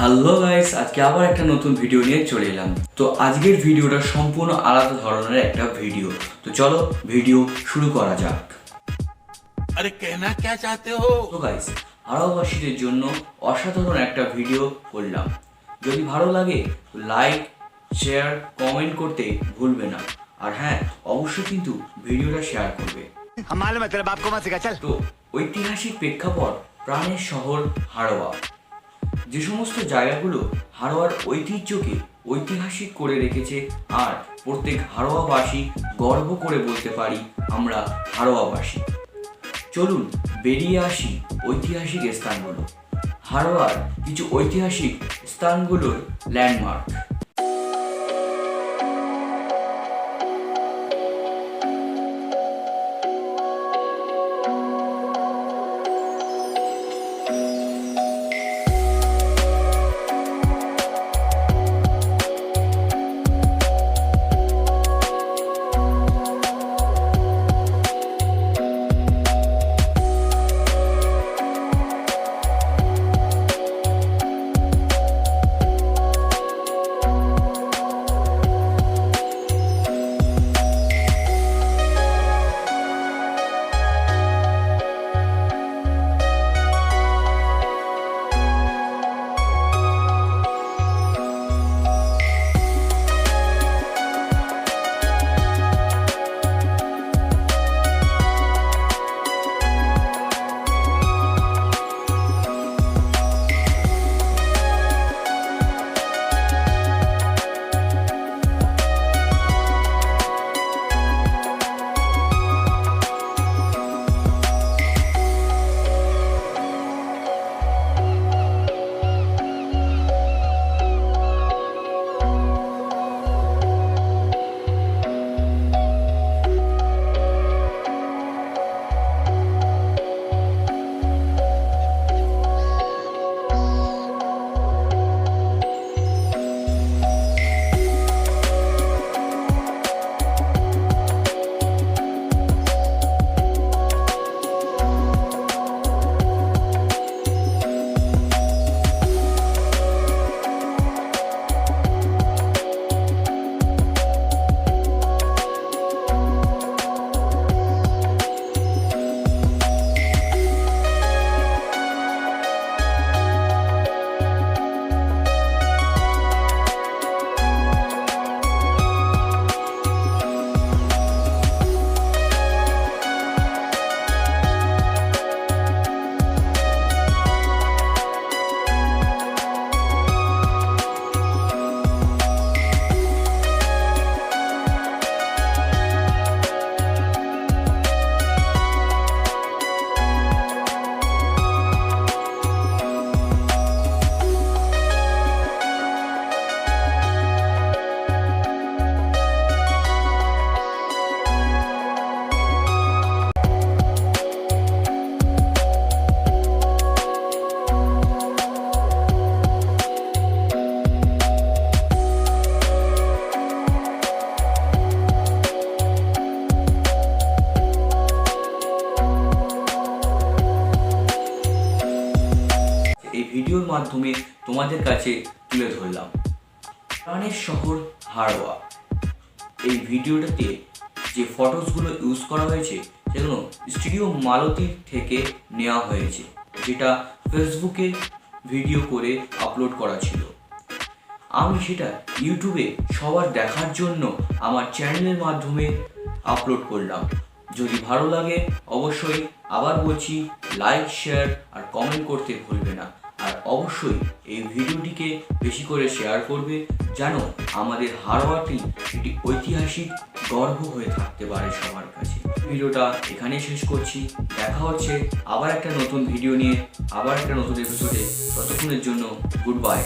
Hello guys আজকে আবার একটা নতুন ভিডিও নিয়ে চলে এলাম। তো আজকের ভিডিওটা সম্পূর্ণ আলাদা ধরনের একটা ভিডিও। তো চলো ভিডিও শুরু করা যাক। আরে কেনা কে চাতে হো? তো গাইস আরববাসীদের জন্য অসাধারণ একটা ভিডিও করলাম। যদি ভালো লাগে লাইক শেয়ার কমেন্ট করতে ভুলবে না। আর হ্যাঁ অবশ্যই কিন্তু ভিডিওটা শেয়ার করবে। তো ঐতিহাসিক প্রেক্ষাপট প্রাণের শহর হাড়োয়া যে সমস্ত জায়গাগুলো হারোয়ার ঐতিহ্যকে ঐতিহাসিক করে রেখেছে, আর প্রত্যেক হারোয়াবাসী গর্ব করে বলতে পারি আমরা হারোয়াবাসী। চলুন বেরিয়ে আসি ঐতিহাসিক স্থানগুলো। হারোয়ার কিছু ঐতিহাসিক স্থানগুলোর ল্যান্ডমার্ক। ভিডিওর মাধ্যমে তোমাদের কাছে তুলে ধরলাম। প্রাণের শহর হাড়োয়া এই ভিডিওটাতে যে ফটোসগুলো ইউজ করা হয়েছে, সেগুলো স্টুডিও মালতির থেকে নেওয়া হয়েছে, যেটা ফেসবুকে ভিডিও করে আপলোড করা ছিল। আমি সেটা ইউটিউবে সবার দেখার জন্য আমার চ্যানেলের মাধ্যমে আপলোড করলাম। যদি ভালো লাগে, অবশ্যই আবার বলছি লাইক শেয়ার আর কমেন্ট করতে ভুলবে না। অবশ্যই এই ভিডিওটিকে বেশি করে শেয়ার করবে যেন আমাদের হারোয়াটি একটি ঐতিহাসিক গর্ব হয়ে থাকতে পারে সবার কাছে। ভিডিওটা এখানেই শেষ করছি। দেখা হচ্ছে আবার একটা নতুন ভিডিও নিয়ে, আবার একটা নতুন এপিসোডে ততক্ষণের জন্য গুড বাই